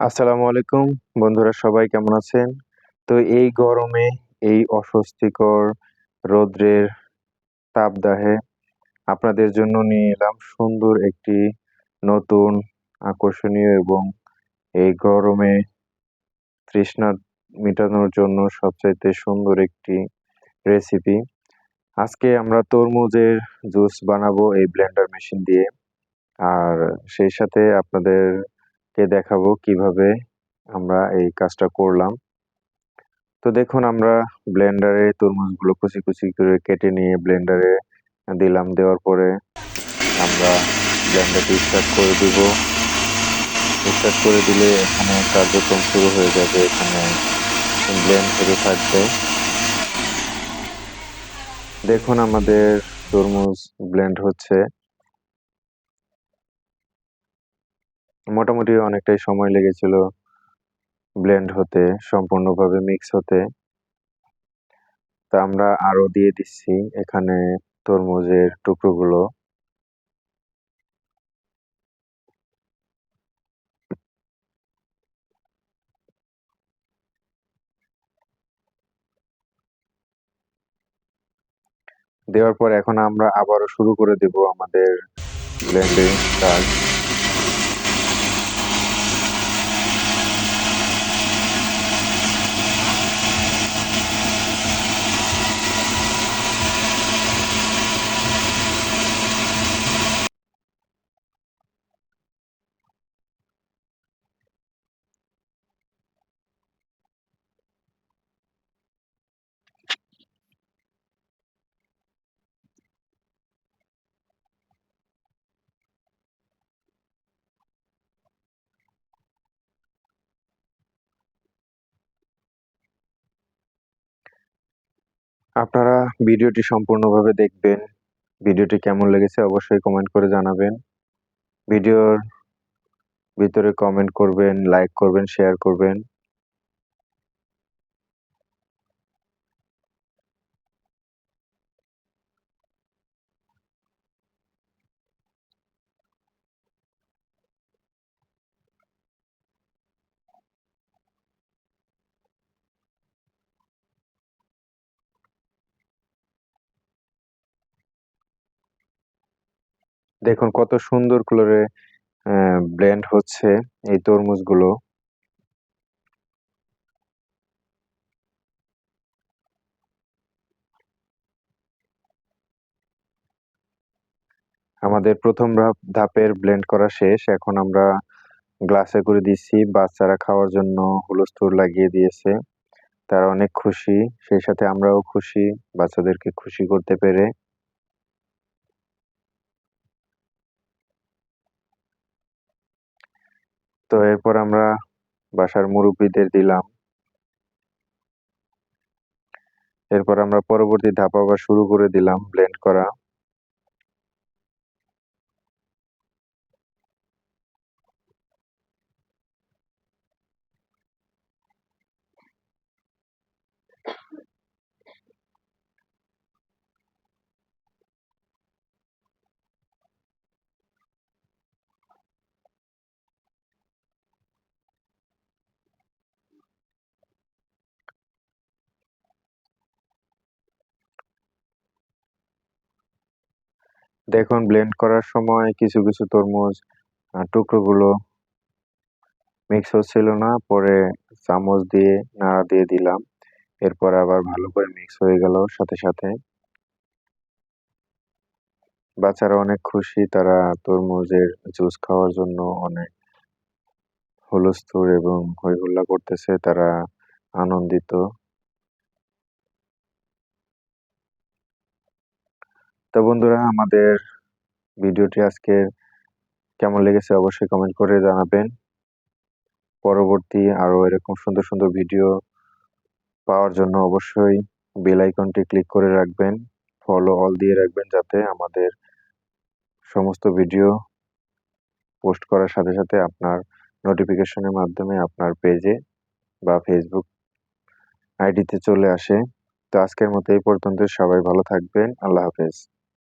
আসসালামু আলাইকুম। বন্ধুরা সবাই কেমন আছেন? তো এই গরমে, এই অস্বস্তিকর রৌদ্রের তাপদাহে আপনাদের জন্য নিয়ে এলাম সুন্দর একটি নতুন, আকর্ষণীয় এবং এই গরমে তৃষ্ণা মেটানোর জন্য সবচাইতে সুন্দর একটি রেসিপি আজকে আমরা তরমুজের জুস বানাবো এই ব্লেন্ডার মেশিন দিয়ে। আর সেই সাথে আপনাদেরকে দেখাবো কীভাবে আমরা এই কাজটা করলাম। তো দেখুন, আমরা ব্লেন্ডারে তরমুজগুলো কুচি কুচি করে কেটে নিয়ে ব্লেন্ডারে দিলাম। দেওয়ার পরে আমরা ব্লেন্ডারটি স্টার্ট করে দিব। স্টার্ট করে দিলে এখানে কার্যক্রম শুরু হয়ে যাবে। এখানে ব্লেন্ড হতে থাকবে। দেখুন, আমাদের তরমুজ ব্লেন্ড হচ্ছে। মোটামুটি অনেকটাই সময় লেগেছিল ব্লেন্ড হতে, সম্পূর্ণভাবে মিক্স হতে। তা আমরা আরও দিয়ে দিচ্ছি এখানে তরমুজের টুকরোগুলো। দেওয়ার পর এখন আমরা আবারও শুরু করে দেব আমাদের ব্লেন্ডিং কাজ। আপনারা ভিডিওটি সম্পূর্ণভাবে দেখবেন। ভিডিওটি কেমন লেগেছে অবশ্যই কমেন্ট করে জানাবেন। ভিডিওর ভিতরে কমেন্ট করবেন লাইক করবেন শেয়ার করবেন। দেখুন কত সুন্দর করে ব্লেন্ড হচ্ছে এই তরমুজগুলো। আমাদের প্রথম ধাপের ব্লেন্ড করা শেষ। এখন আমরা গ্লাসে করে দিচ্ছি। বাচ্চারা খাওয়ার জন্য হুলস্থুল লাগিয়ে দিয়েছে। তারা অনেক খুশি। সেই সাথে আমরাও খুশি। বাচ্চাদেরকে খুশি করতে পেরে। তো এরপর আমরা বাসার মুরব্বীদের দিলাম। এরপর আমরা পরবর্তী ধাপ আবার শুরু করে দিলাম ব্লেন্ড করা। দেখুন ব্লেন্ড করার সময় কিছু কিছু তরমুজ টুকরোগুলো মিক্স হচ্ছিল না, পরে চামচ দিয়ে নাড়া দিয়ে দিলাম। এরপর আবার ভালো করে মিক্স হয়ে গেল সাথে সাথে। বাচ্চারা অনেক খুশি, তারা তরমুজের জুস খাওয়ার জন্য অনেক হুলস্থুল এবং হইহুল্লা করতেছে, তারা আনন্দিত। তো বন্ধুরা, আমাদের ভিডিওটি আজকে কেমন লেগেছে অবশ্যই কমেন্ট করে জানাবেন। পরবর্তী আরও এরকম সুন্দর সুন্দর ভিডিও পাওয়ার জন্য অবশ্যই বেল আইকনটি ক্লিক করে রাখবেন ফলো অল দিয়ে রাখবেন যাতে আমাদের সমস্ত ভিডিও পোস্ট করার সাথে সাথে আপনার নোটিফিকেশনের মাধ্যমে আপনার পেজে বা ফেসবুক আইডিতে চলে আসে। তো আজকের মতো এই পর্যন্ত সবাই ভালো থাকবেন। আল্লাহ হাফেজ।